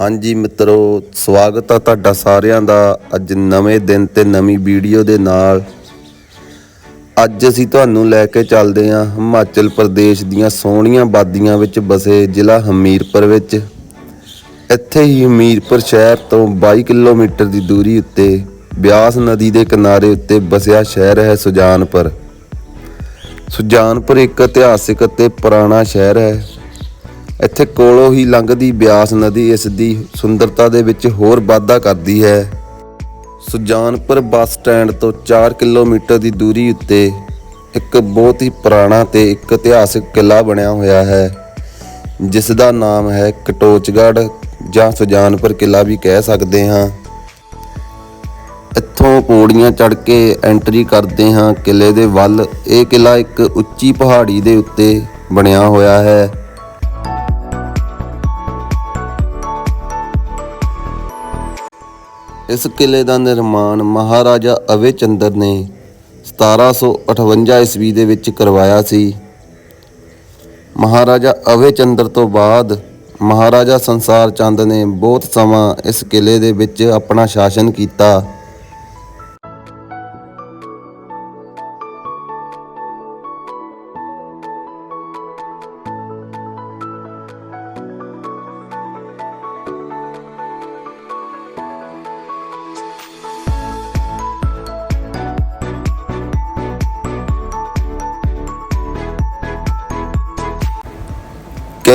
ਹਾਂਜੀ ਮਿੱਤਰੋ, ਸਵਾਗਤ ਆ ਤੁਹਾਡਾ ਸਾਰਿਆਂ ਦਾ ਅੱਜ ਨਵੇਂ ਦਿਨ ਤੇ ਨਵੀਂ ਵੀਡੀਓ ਦੇ ਨਾਲ। ਅੱਜ ਅਸੀਂ ਤੁਹਾਨੂੰ ਲੈ ਕੇ ਚੱਲਦੇ ਹਾਂ ਹਿਮਾਚਲ ਪ੍ਰਦੇਸ਼ ਦੀਆਂ ਸੋਹਣੀਆਂ ਬਾਦੀਆਂ ਵਿੱਚ ਬਸੇ ਜ਼ਿਲ੍ਹਾ ਹਮੀਰਪੁਰ ਵਿੱਚ। ਇੱਥੇ ਹੀ ਹਮੀਰਪੁਰ ਸ਼ਹਿਰ ਤੋਂ 22 ਕਿਲੋਮੀਟਰ ਦੀ ਦੂਰੀ ਉੱਤੇ ਬਿਆਸ ਨਦੀ ਦੇ ਕਿਨਾਰੇ ਉੱਤੇ ਬਸਿਆ ਸ਼ਹਿਰ ਹੈ ਸੁਜਾਨਪੁਰ। ਸੁਜਾਨਪੁਰ ਇੱਕ ਇਤਿਹਾਸਿਕ ਅਤੇ ਪੁਰਾਣਾ ਸ਼ਹਿਰ ਹੈ। ਇੱਥੇ ਕੋਲੋਂ ਹੀ ਲੰਘਦੀ ਬਿਆਸ ਨਦੀ ਇਸ ਦੀ ਸੁੰਦਰਤਾ ਦੇ ਵਿੱਚ ਹੋਰ ਵਾਧਾ ਕਰਦੀ ਹੈ। ਸੁਜਾਨਪੁਰ ਬੱਸ ਸਟੈਂਡ ਤੋਂ 4 ਕਿਲੋਮੀਟਰ ਦੀ ਦੂਰੀ ਉੱਤੇ ਇੱਕ ਬਹੁਤ ਹੀ ਪੁਰਾਣਾ ਤੇ ਇੱਕ ਇਤਿਹਾਸਕ ਕਿਲਾ ਬਣਿਆ ਹੋਇਆ ਹੈ, ਜਿਸ ਦਾ ਨਾਮ ਹੈ ਕਟੋਚਗੜ੍ਹ ਜਾਂ ਸੁਜਾਨਪੁਰ ਕਿਲਾ ਵੀ ਕਹਿ ਸਕਦੇ ਹਾਂ। ਇੱਥੋਂ ਪੌੜੀਆਂ ਚੜ੍ਹ ਕੇ ਐਂਟਰੀ ਕਰਦੇ ਹਾਂ ਕਿਲੇ ਦੇ ਵੱਲ। ਇਹ ਕਿਲਾ ਇੱਕ ਉੱਚੀ ਪਹਾੜੀ ਦੇ ਉੱਤੇ ਬਣਿਆ ਹੋਇਆ ਹੈ। ਇਸ ਕਿਲੇ ਦਾ ਨਿਰਮਾਣ ਮਹਾਰਾਜਾ ਅਵੇ ਚੰਦਰ ਨੇ 1758 ਈਸਵੀ ਦੇ ਵਿੱਚ ਕਰਵਾਇਆ ਸੀ। ਮਹਾਰਾਜਾ ਅਵੇ ਚੰਦਰ ਤੋਂ ਬਾਅਦ ਮਹਾਰਾਜਾ ਸੰਸਾਰ ਚੰਦ ਨੇ ਬਹੁਤ ਸਮਾਂ ਇਸ ਕਿਲੇ ਦੇ ਵਿੱਚ ਆਪਣਾ ਸ਼ਾਸਨ ਕੀਤਾ।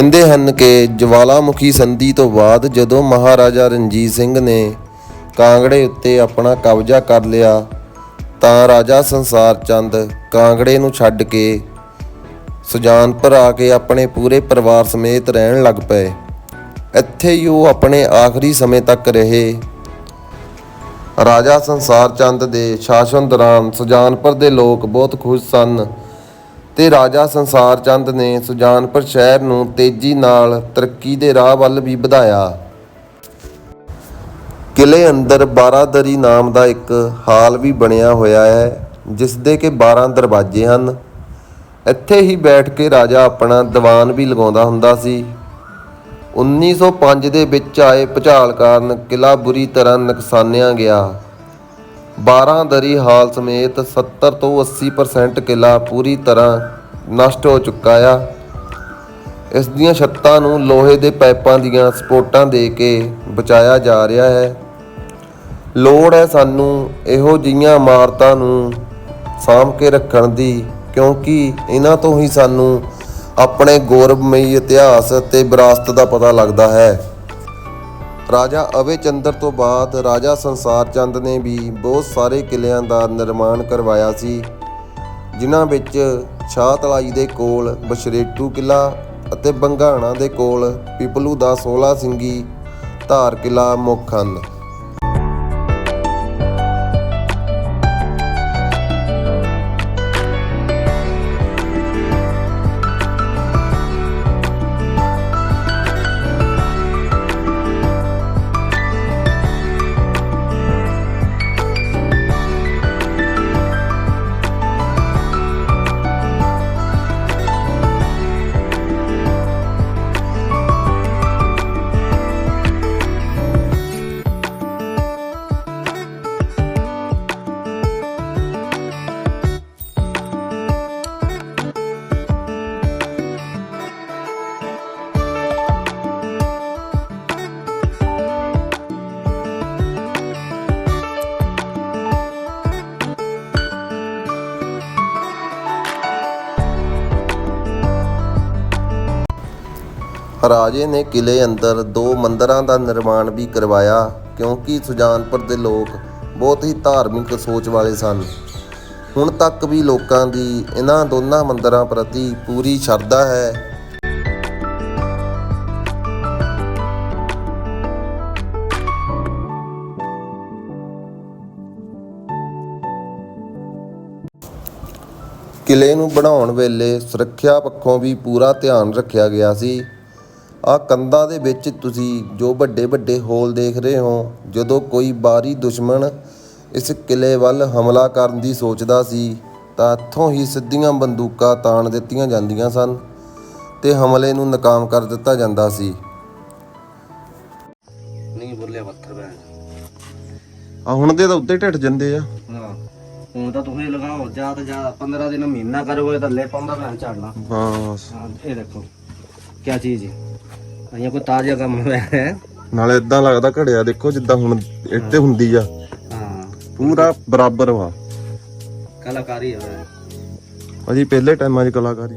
ਕਹਿੰਦੇ ਹਨ ਕਿ ਜਵਾਲਾਮੁਖੀ ਸੰਧੀ ਤੋਂ ਬਾਅਦ ਜਦੋਂ ਮਹਾਰਾਜਾ ਰਣਜੀਤ ਸਿੰਘ ਨੇ ਕਾਂਗੜੇ ਉੱਤੇ ਆਪਣਾ ਕਬਜ਼ਾ ਕਰ ਲਿਆ, ਤਾਂ ਰਾਜਾ ਸੰਸਾਰ ਚੰਦ ਕਾਂਗੜੇ ਨੂੰ ਛੱਡ ਕੇ ਸੁਜਾਨਪੁਰ ਆ ਕੇ ਆਪਣੇ ਪੂਰੇ ਪਰਿਵਾਰ ਸਮੇਤ ਰਹਿਣ ਲੱਗ ਪਏ। ਇੱਥੇ ਹੀ ਉਹ ਆਪਣੇ ਆਖਰੀ ਸਮੇਂ ਤੱਕ ਰਹੇ। ਰਾਜਾ ਸੰਸਾਰ ਚੰਦ ਦੇ ਸ਼ਾਸਨ ਦੌਰਾਨ ਸੁਜਾਨਪੁਰ ਦੇ ਲੋਕ ਬਹੁਤ ਖੁਸ਼ ਸਨ ਤੇ ਰਾਜਾ ਸੰਸਾਰ ਚੰਦ ਨੇ ਸੁਜਾਨਪੁਰ ਸ਼ਹਿਰ ਨੂੰ ਤੇਜ਼ੀ ਨਾਲ ਤਰੱਕੀ ਦੇ ਰਾਹ ਵੱਲ ਵੀ ਵਧਾਇਆ। ਕਿਲੇ ਅੰਦਰ ਬਾਰਾਦਰੀ ਨਾਮ ਦਾ ਇੱਕ ਹਾਲ ਵੀ ਬਣਿਆ ਹੋਇਆ ਹੈ ਜਿਸ ਦੇ ਕਿ 12 ਦਰਵਾਜ਼ੇ ਹਨ। ਇੱਥੇ ਹੀ ਬੈਠ ਕੇ ਰਾਜਾ ਆਪਣਾ ਦੀਵਾਨ ਵੀ ਲਗਾਉਂਦਾ ਹੁੰਦਾ ਸੀ। 1905 ਦੇ ਵਿੱਚ ਆਏ ਭੁਚਾਲ ਕਾਰਨ ਕਿਲਾ ਬੁਰੀ ਤਰ੍ਹਾਂ ਨੁਕਸਾਨਿਆ ਗਿਆ। 12 ਦਰੀ ਹਾਲ ਸਮੇਤ 70 ਤੋਂ 80% ਕਿਲਾ ਪੂਰੀ ਤਰ੍ਹਾਂ ਨਸ਼ਟ ਹੋ ਚੁੱਕਾ ਆ। ਇਸ ਦੀਆਂ ਛੱਤਾਂ ਨੂੰ ਲੋਹੇ ਦੇ ਪਾਈਪਾਂ ਦੀਆਂ ਸਪੋਰਟਾਂ ਦੇ ਕੇ ਬਚਾਇਆ ਜਾ ਰਿਹਾ ਹੈ। ਲੋੜ ਹੈ ਸਾਨੂੰ ਇਹੋ ਜਿਹੀਆਂ ਇਮਾਰਤਾਂ ਨੂੰ ਸਾਂਭ ਕੇ ਰੱਖਣ ਦੀ, ਕਿਉਂਕਿ ਇਹਨਾਂ ਤੋਂ ਹੀ ਸਾਨੂੰ ਆਪਣੇ ਗੌਰਵਮਈ ਇਤਿਹਾਸ ਅਤੇ ਵਿਰਾਸਤ ਦਾ ਪਤਾ ਲੱਗਦਾ ਹੈ। ਰਾਜਾ ਅਵੇ ਚੰਦਰ ਤੋਂ ਬਾਅਦ ਰਾਜਾ ਸੰਸਾਰ ਚੰਦ ਨੇ ਵੀ ਬਹੁਤ ਸਾਰੇ ਕਿਲਿਆਂ ਦਾ ਨਿਰਮਾਣ ਕਰਵਾਇਆ ਸੀ, ਜਿਨ੍ਹਾਂ ਵਿੱਚ ਸ਼ਾਹ ਤਲਾਈ ਦੇ ਕੋਲ ਬਸ਼ਰੇਟੂ ਕਿਲਾ ਅਤੇ ਬੰਗਾਣਾ ਦੇ ਕੋਲ ਪਿਪਲੂ ਦਾ 16 ਸਿੰਘੀ ਧਾਰ ਕਿਲਾ ਮੁੱਖ ਹਨ। ਰਾਜੇ ਨੇ ਕਿਲੇ ਅੰਦਰ ਦੋ ਮੰਦਰਾਂ ਦਾ ਨਿਰਮਾਣ ਵੀ ਕਰਵਾਇਆ, ਕਿਉਂਕਿ ਸੁਜਾਨਪੁਰ ਦੇ ਲੋਕ ਬਹੁਤ ਹੀ ਧਾਰਮਿਕ ਸੋਚ ਵਾਲੇ ਸਨ। ਹੁਣ ਤੱਕ ਵੀ ਲੋਕਾਂ ਦੀ ਇਹਨਾਂ ਦੋਨਾਂ ਮੰਦਰਾਂ ਪ੍ਰਤੀ ਪੂਰੀ ਸ਼ਰਧਾ ਹੈ। ਕਿਲੇ ਨੂੰ ਬਣਾਉਣ ਵੇਲੇ ਸੁਰੱਖਿਆ ਪੱਖੋਂ ਵੀ ਪੂਰਾ ਧਿਆਨ ਰੱਖਿਆ ਗਿਆ ਸੀ। ਆ ਕੰਧਾਂ ਦੇ ਵਿੱਚ ਤੁਸੀਂ ਜੋ ਵੱਡੇ ਵੱਡੇ ਹੋਲ ਦੇਖ ਰਹੇ ਹੋ ਜਦੋਂ ਕੋਈ ਬਾਹਰੀ ਦੁਸ਼ਮਣ ਇਸ ਕਿਲੇ ਵੱਲ ਹਮਲਾ ਕਰਨ ਦੀ ਸੋਚਦਾ ਸੀ ਤਾਂ ਇੱਥੋਂ ਹੀ ਸਿੱਧੀਆਂ ਬੰਦੂਕਾਂ ਤਾਣ ਦਿੱਤੀਆਂ ਜਾਂਦੀਆਂ ਸਨ ਤੇ ਹਮਲੇ ਨੂੰ ਨਾਕਾਮ ਕਰ ਦਿੱਤਾ ਜਾਂਦਾ ਸੀ। ਨਹੀਂ ਬੋਲਿਆ ਪੱਥਰ ਬੈਣ ਆ ਹੁਣ ਦੇ ਤਾਂ ਉੱਤੇ ਢਿੱਟ ਜਾਂਦੇ ਆ। ਹਾਂ ਹੁਣ ਤਾਂ ਤੁਸੀਂ ਲਗਾਓ ਜਾਂ ਤਾਂ ਜਾਂ 15 ਦਿਨ ਮਹੀਨਾ ਕਰੋਗੇ ਤਾਂ ਲੈ ਪਾਉਂਦਾ ਮੈਂ ਝਾੜਨਾ। ਬਸ। ਹਾਂ ਇਹ ਦੇਖੋ ਕੀ ਚੀਜ਼ ਹੈ। ਤਾਜ਼ਾ ਕੰਮ ਹੋਇਆ ਨਾਲੇ ਇਦਾਂ ਲੱਗਦਾ ਘੜਿਆ ਦੇਖੋ ਜਿੱਦਾਂ ਹੁਣ ਇੱਥੇ ਹੁੰਦੀ ਆ। ਪੂਰਾ ਬਰਾਬਰ ਵਾ। ਕਲਾਕਾਰੀ ਹੋਇਆ ਭਾਜੀ ਪਹਿਲੇ ਟਾਈਮਾਂ 'ਚ ਕਲਾਕਾਰੀ।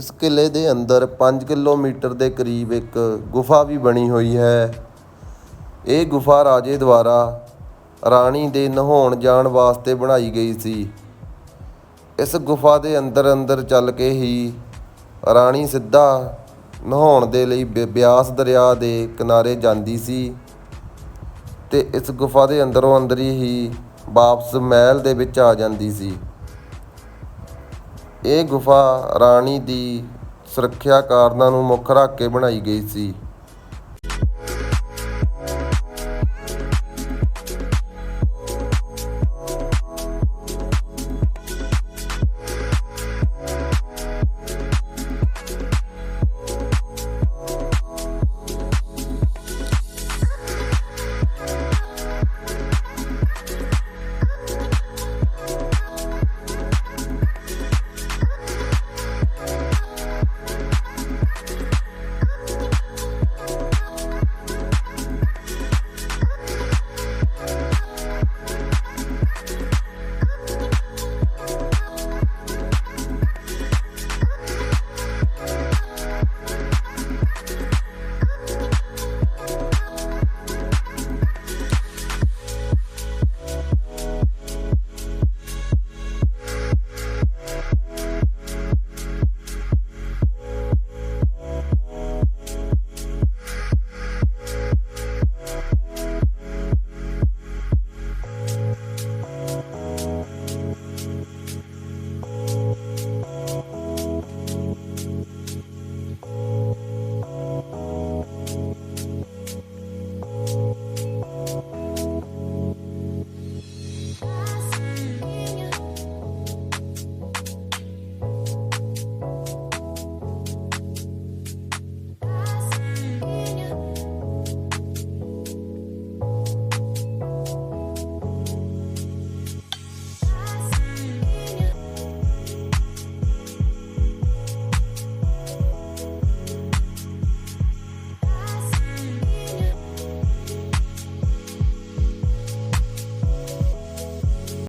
ਇਸ ਕਿਲੇ ਦੇ ਅੰਦਰ 5 ਕਿਲੋਮੀਟਰ ਦੇ ਕਰੀਬ ਇੱਕ ਗੁਫਾ ਵੀ ਬਣੀ ਹੋਈ ਹੈ। ਇਹ ਗੁਫਾ ਰਾਜੇ ਦੁਆਰਾ ਰਾਣੀ ਦੇ ਨਹਾਉਣ ਜਾਣ ਵਾਸਤੇ ਬਣਾਈ ਗਈ ਸੀ। ਇਸ ਗੁਫਾ ਦੇ ਅੰਦਰ ਅੰਦਰ ਚੱਲ ਕੇ ਹੀ ਰਾਣੀ ਸਿੱਧਾ ਨਹਾਉਣ ਦੇ ਲਈ ਬਿ- ਬਿਆਸ ਦਰਿਆ ਦੇ ਕਿਨਾਰੇ ਜਾਂਦੀ ਸੀ ਤੇ ਇਸ ਗੁਫਾ ਦੇ ਅੰਦਰੋਂ ਅੰਦਰ ਹੀ ਵਾਪਸ ਮਹਿਲ ਦੇ ਵਿੱਚ ਆ ਜਾਂਦੀ ਸੀ। ਇਹ ਗੁਫਾ ਰਾਣੀ ਦੀ ਸੁਰੱਖਿਆ ਕਾਰਨਾਂ ਨੂੰ ਮੁੱਖ ਰੱਖ ਕੇ ਬਣਾਈ ਗਈ ਸੀ।